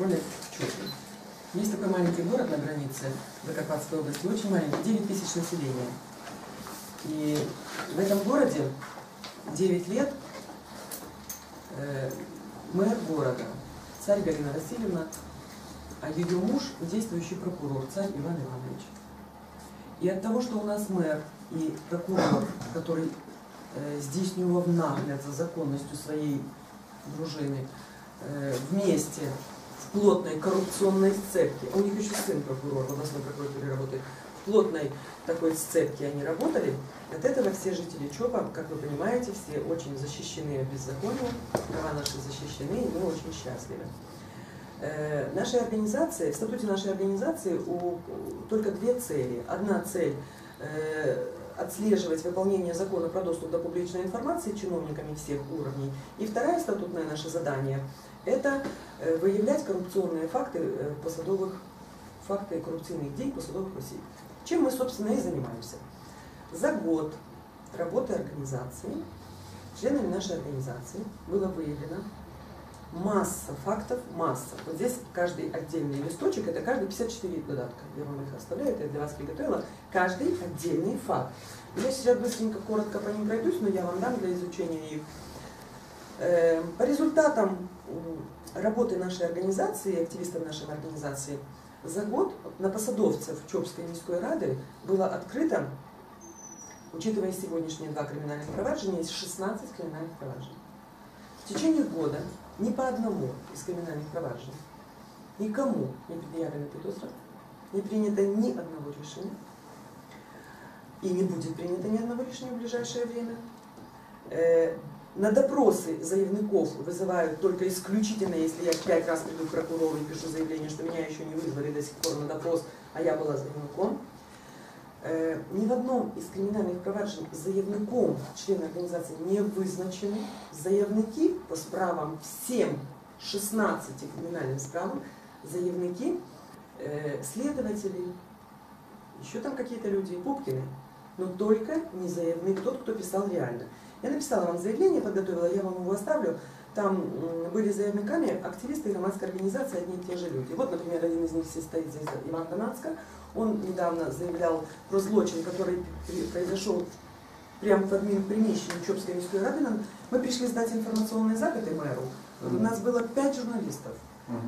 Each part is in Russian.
контроле четкий. Есть такой маленький город на границе Закарпатской области, очень маленький, 9 тысяч населения. И в этом городе 9 лет э, мэр города, царь Галина Васильевна, а ее муж действующий прокурор, царь Иван Иванович. И от того, что у нас мэр и прокурор, который э, здійснював нагляд за законностью своей дружины, э, вместе плотной коррупционной сцепке, у них еще сын прокурор, в областной прокуратуре работает, в плотной такой сцепке они работали, от этого все жители ЧОПа, как вы понимаете, все очень защищены от беззакония, права наши защищены, и мы очень счастливы. Э, нашей организации, в статуте нашей организации у, только две цели. Одна цель э, отслеживать выполнение закона про доступ до публичной информации чиновниками всех уровней. И второе статутное наше задание – это э, выявлять коррупционные факты э, посадовых, факты коррупционных дей посадовых России. Чем мы, собственно, и занимаемся. За год работы организации, членами нашей организации было выявлено масса фактов, масса. Вот здесь каждый отдельный листочек, это каждый 54 додатка. Я вам их оставляю, это я для вас приготовила. Каждый отдельный факт. Я сейчас быстренько, коротко по ним пройдусь, но я вам дам для изучения их. По результатам работы нашей организации, активистов нашей организации, за год на посадовцев Чопской міської ради было открыто, учитывая сегодняшние два криминальных проваджения, 16 криминальных проваджений. В течение года ни по одному из криминальных проваджений никому не предъявлена підозра, не принято ни одного решения, и не будет принято ни одного решения в ближайшее время. на допросы заявников вызывают только исключительно, если я пять раз приду к прокурору и пишу заявление, что меня еще не вызвали до сих пор на допрос, а я была заявником. Э, ни в одном из криминальных проваджень заявником члены организации не вызначены. Заявники по справам всем 16 криминальным справам, заявники, э, следователи, еще там какие-то люди, Пупкины, но только не заявник тот, кто писал реально. Я написала вам заявление, подготовила, я вам его оставлю. Там были заявниками активисты громадской организации, одни и те же люди. Вот, например, один из них стоит здесь, Иван Донацко. Он недавно заявлял про злочин, который произошел прямо в админприміщенні Чопской міської ради. Мы пришли сдать информационные запиты мэру. У нас было пять журналистов.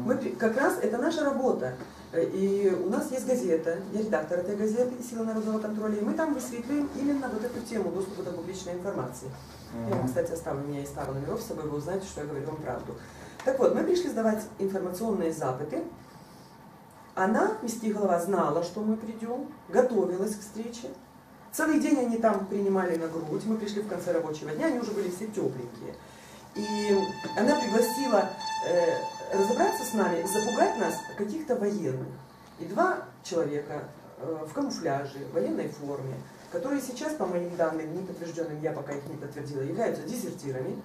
Мы, как раз это наша работа. И у нас есть газета, я редактор этой газеты «Сила народного контроля», и мы там высветливаем именно вот эту тему доступа до публичной информации. Mm-hmm. Я вам, кстати, оставлю, у меня есть пару номеров с собой, вы узнаете, что я говорю вам правду. Так вот, мы пришли сдавать информационные запыты. Она, міський голова, знала, что мы придем, готовилась к встрече. Целый день они там принимали на грудь, мы пришли в конце рабочего дня, они уже были все тепленькие. И она пригласила э, разобраться с нами, запугать нас каких-то военных. И два человека э, в камуфляже, в военной форме, которые сейчас, по моим данным, не подтвержденным, я пока их не подтвердила, являются дезертирами.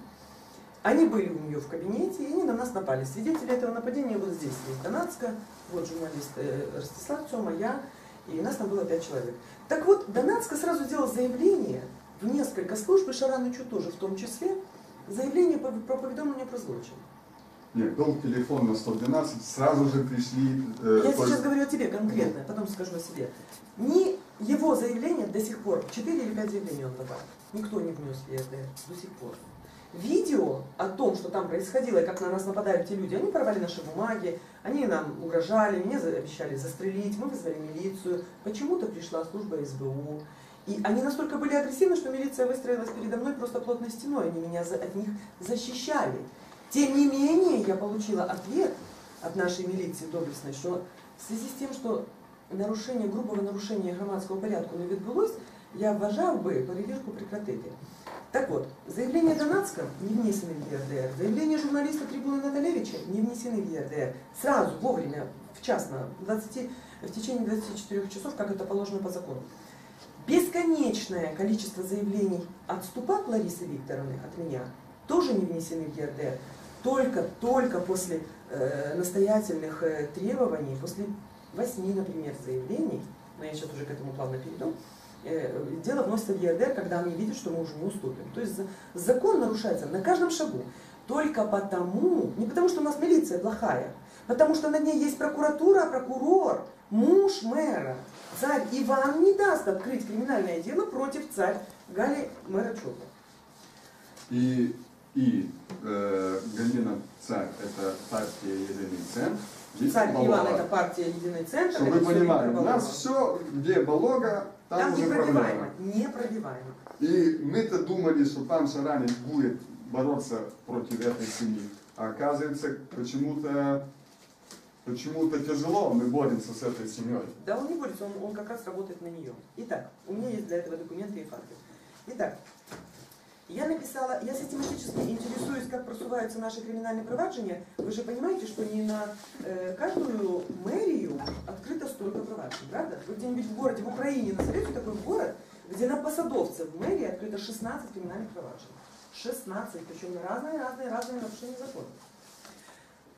Они были у нее в кабинете, и они на нас напали. Свидетели этого нападения вот здесь есть Донацка, вот журналист э, Ростислав Тёма, я, и нас там было пять человек. Так вот, Донацка сразу сделал заявление в несколько служб, и Шаранычу тоже в том числе, заявление про поведомление про злочин. Нет, был телефон на 112, сразу же пришли... Э, Я сейчас говорю о тебе конкретно, потом скажу о себе. Ни его заявление до сих пор, 4 или 5 заявлений он подал, никто не внес ЕРДР до сих пор. Видео о том, что там происходило, и как на нас нападают те люди, они порвали наши бумаги, они нам угрожали, меня обещали застрелить, мы вызвали милицию, почему-то пришла служба СБУ, и они настолько были агрессивны, что милиция выстроилась передо мной просто плотной стеной. Они меня за, от них защищали. Тем не менее, я получила ответ от нашей милиции доблестной, что в связи с тем, что нарушение, грубого нарушения громадского порядку не відбулось, я вважав би перевірку прекратити. Так вот, заявление Донацка не внесены в ЕРДР, заявление журналиста Трибуны Наталевича не внесены в ЕРДР. Сразу, вовремя, вчасно, 20, в течение 24 часов, как это положено по закону. Бесконечное количество заявлений от Ступак Ларисы Викторовны, от меня, тоже не внесены в ЕРДР. Только, только после э, настоятельных э, требований, после восьми, например, заявлений, но я сейчас уже к этому плавно перейду, э, дело вносится в ЕРДР, когда они видят, что мы уже не уступим. То есть закон нарушается на каждом шагу. Только потому, не потому что у нас милиция плохая, Потому что над ней есть прокуратура, прокурор, муж мэра. Царь Иван не даст открыть криминальное дело против царь Гали мэра Чопа. И, и э, Галина Царь это партия Единый Центр. Здесь Царь Балога. Иван это партия Единый Центр. Чтобы вы понимали, у нас все, где Балога, там, Там уже непробиваемо, непробиваемо. И мы-то думали, что пан Шаранич будет бороться против этой семьи. А оказывается, почему-то почему-то тяжело мы боремся с этой семьей. Да, он не борется, он, он как раз работает на нее. Итак, у меня есть для этого документы и факты. Итак, я написала, я систематически интересуюсь, как просуваются наши криминальные проваджения. Вы же понимаете, что не на э, каждую мэрию открыто столько проваджений, правда? Вы где-нибудь в городе, в Украине назовете такой город, где на посадовцев в мэрии открыто 16 криминальных проваджений. 16, причем на разные-разные-разные нарушения закона.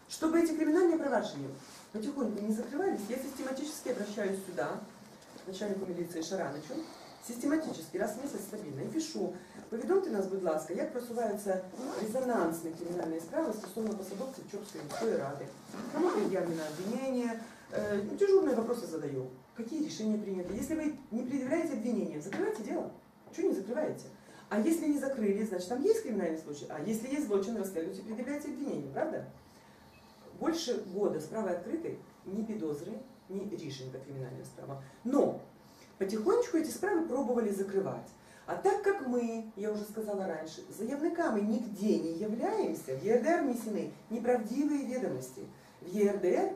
Чтобы эти криминальные проваджения потихоньку не закрывались, я систематически обращаюсь сюда, к начальнику міліції Шараничу, систематически, раз в місяць стабільно, і пишу, повідомте нас, будь ласка, як просуваються резонансні кримінальні справи стосовно посадовців Чопської міської ради. Кому предъявлено обвинение, э, дежурные вопросы задаю. Какие решения приняты? Если вы не предъявляете обвинения, закрывайте дело. Чего не закрываете? А если не закрыли, значит там есть криминальный случай. А если есть злочин, расследуйте, предъявляйте обвинения, правда? Больше года справи открыты, ни підозри, ни рішень по криминальным справам. Но потихонечку эти справы пробовали закрывать. А так как мы, я уже сказала раньше, заявниками нигде не являемся, в ЄРДР внесены неправдивые ведомости. В ЄРДР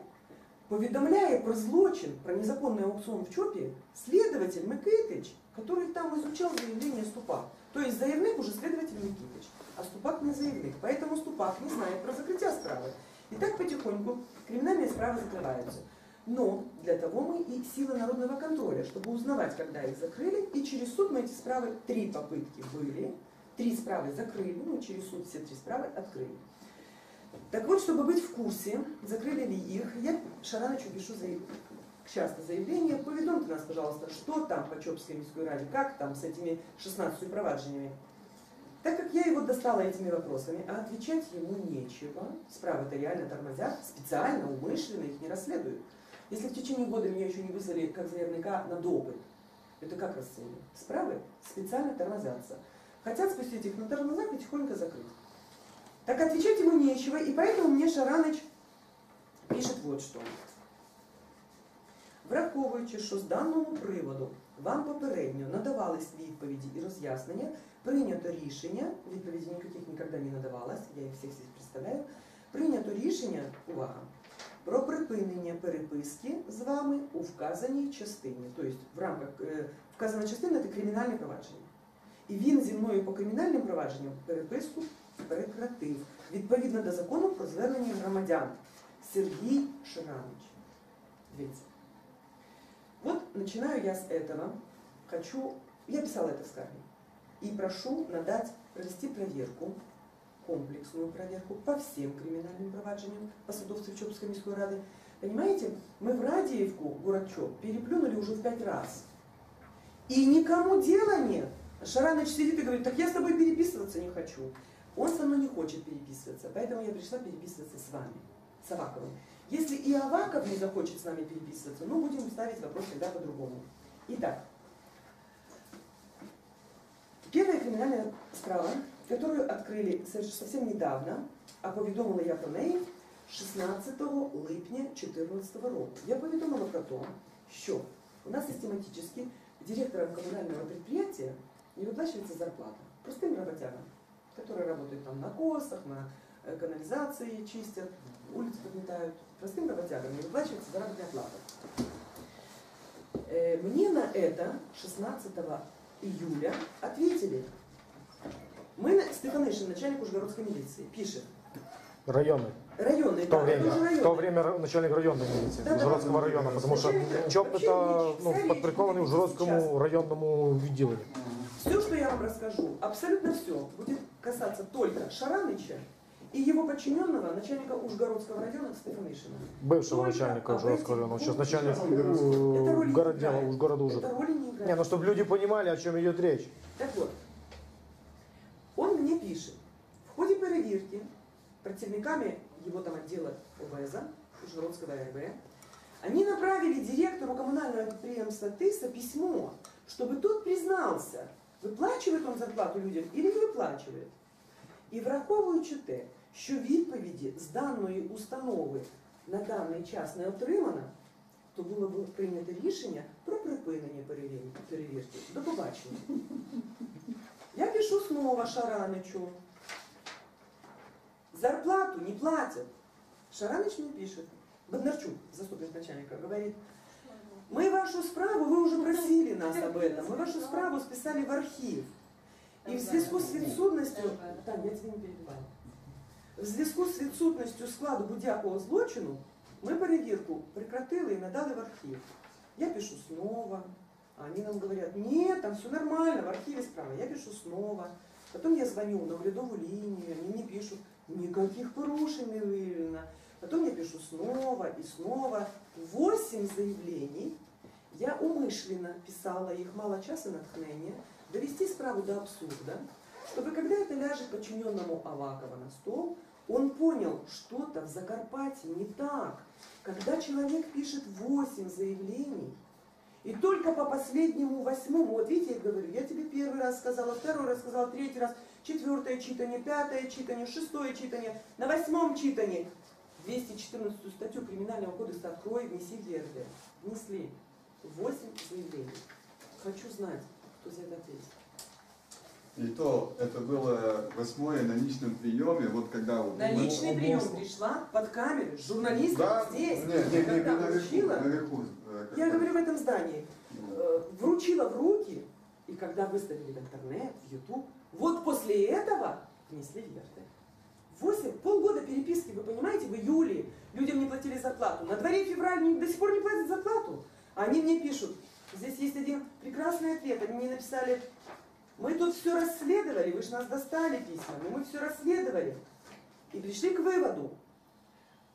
повідомляє про злочин, про незаконный аукцион в ЧОПе следователь Микитич, который там изучал заявление Ступак. То есть заявник уже следователь Микитич, а Ступак не заявник. Поэтому Ступак не знает про закрытие справы. И так потихоньку криминальные справы закрываются. Но для того мы и сила народного контроля, чтобы узнавать, когда их закрыли. И через суд мы эти справы, три попытки были, три справы закрыли, ну через суд все три справы открыли. Так вот, чтобы быть в курсе, закрыли ли их, я Шаранычу пишу заяв... часто заявление, поведомьте нас, пожалуйста, что там по Чопской міськой раде, как там с этими 16 проваджениями. Так как я его достала этими вопросами, а отвечать ему нечего, справы-то реально тормозят, специально, умышленно их не расследуют. Если в течение года меня еще не вызвали как заявника на допыт, это как расценивать? Справы специально тормозятся. Хотят спустить их на тормозах и тихонько закрыть. Так отвечать ему нечего, и поэтому мне Шараныч пишет вот что. Враховуючи, що з даного приводу вам попередньо надавались відповіді і роз'яснення, прийнято рішення, відповіді ніяких ніколи не надавалось, я їх всіх всіх представляю, прийнято рішення, увага, про припинення переписки з вами у вказаній частині. Тобто в рамках е, вказана частина це кримінальне провадження. І він зі мною по кримінальним провадженням переписку прекратив відповідно до закону про звернення громадян. Сергій Шаранич. Дивіться. Вот начинаю я с этого. Хочу, я писала это в скарге. И прошу надать, провести проверку, комплексную проверку по всем криминальным проваджениям посадовцев Чопской міськой рады. Понимаете, мы в Радиевку, город Чоп, переплюнули уже в пять раз. И никому дела нет. Шараныч сидит и говорит, так я с тобой переписываться не хочу. Он со мной не хочет переписываться, поэтому я пришла переписываться с вами, с Аваковым. Если и Аваков не захочет с нами переписываться, ну будем ставить вопрос тогда по-другому. Итак, первая криминальная справа, которую открили совсем недавно, а повідомила я про неї 16 липня 2014 року. Я повідомила про те, що у нас систематически директором коммунального предприятия не выплачивается зарплата. Простым работягам, которые работают там на косах, на э, канализации чистят, улицы подметают. Простым работягам не выплачивается заработная плата. Э, Мне на это 16 июля ответили. мы, Стефанышин, начальник Ужгородской милиции, пишет. Районный. Районный, В то да, время, уже в районный. то время начальник районной милиции, Да, да, Ужгородского да. района, потому что ЧОП это ну, будет Ужгородскому сейчас. районному відділенню. Все, что я вам расскажу, абсолютно все, будет касаться только Шараныча и его подчиненного, начальника Ужгородского района Стефанышина. Бывшего Только начальника Ужгородского района, он сейчас начальник э, Это роли не городдела играет. Ужгорода Это уже. роли не играет. Не, ну чтобы люди понимали, о чем идет речь. Так вот, мне пишет, в ходе перевірки працівниками его там отдела ОВС Ужгородского РБ, они направили директору коммунального предприятия ТИСа письмо, чтобы тот признался, виплачує он зарплату людям или не виплачує. І враховуючи те, що відповіді з даної установи на даний час не отримано, то було б прийнято рішення про припинення перевірки. перевірки. До побачення. Я пишу снова Шаранычу. Зарплату не платят. Шараныч мне пишет. Бондарчук, заступник начальника, говорит, мы вашу справу, вы уже просили нас об этом, мы вашу справу списали в архив. І в зв'язку з відсутністю, так, я тебе не перебиваю. В зв'язку з відсутністю складу будь-якого злочину ми перевірку прекратили і надали в архив. Я пишу снова, а Они нам говорят, нет, там все нормально, в архиве справа. Я пишу снова. Потом я звоню на урядову линию, они мне пишут, никаких порушень не выявлено. Потом я пишу снова и снова. Восемь заявлений. Я умышленно писала их, мало часа натхнения, довести справу до абсурда, чтобы когда это ляжет подчиненному Авакова на стол, он понял, что-то в Закарпатье не так. Когда человек пишет 8 заявлений, и только по последнему восьмому, вот видите, я говорю, я тебе первый раз сказала, второй раз сказала, третий раз, четвертое читание, пятое читание, шестое читание, на восьмом читании 214 статью Криминального кодекса открой, внеси в ЕРД. Внесли 8 заявлений. Хочу знать, кто за это ответит. И то, это было восьмое на личном приеме, вот когда... На мы- личный прием пришла под камеру с журналистом Да, здесь, не, не, не, когда не наверху, вручила, наверху. Я говорю в этом здании, э, вручила в руки, и когда выставили в интернет, в YouTube, вот после этого внесли в. Восемь, полгода переписки, вы понимаете, в июле людям не платили зарплату. На дворе февраль до сих пор не платят зарплату. А они мне пишут, здесь есть один прекрасный ответ, они мне написали, мы тут все расследовали, вы же нас достали письма, но мы все расследовали. І прийшли к виводу,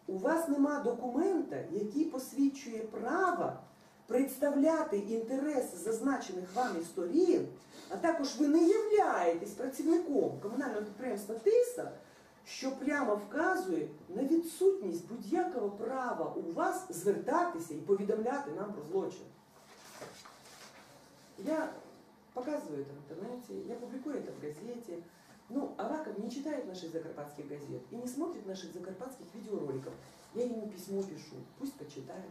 у вас нема документа, який посвідчує право представляти інтереси зазначених вами сторін, а також ви не являєтесь працівником комунального підприємства ТИСа, що прямо вказує на відсутність будь-якого права у вас звертатися і повідомляти нам про злочин. Я показываю это в интернете, я публикую это в газете. Ну, Аваков не читает наших закарпатских газет и не смотрит наших закарпатских видеороликов. Я ему письмо пишу, пусть почитает.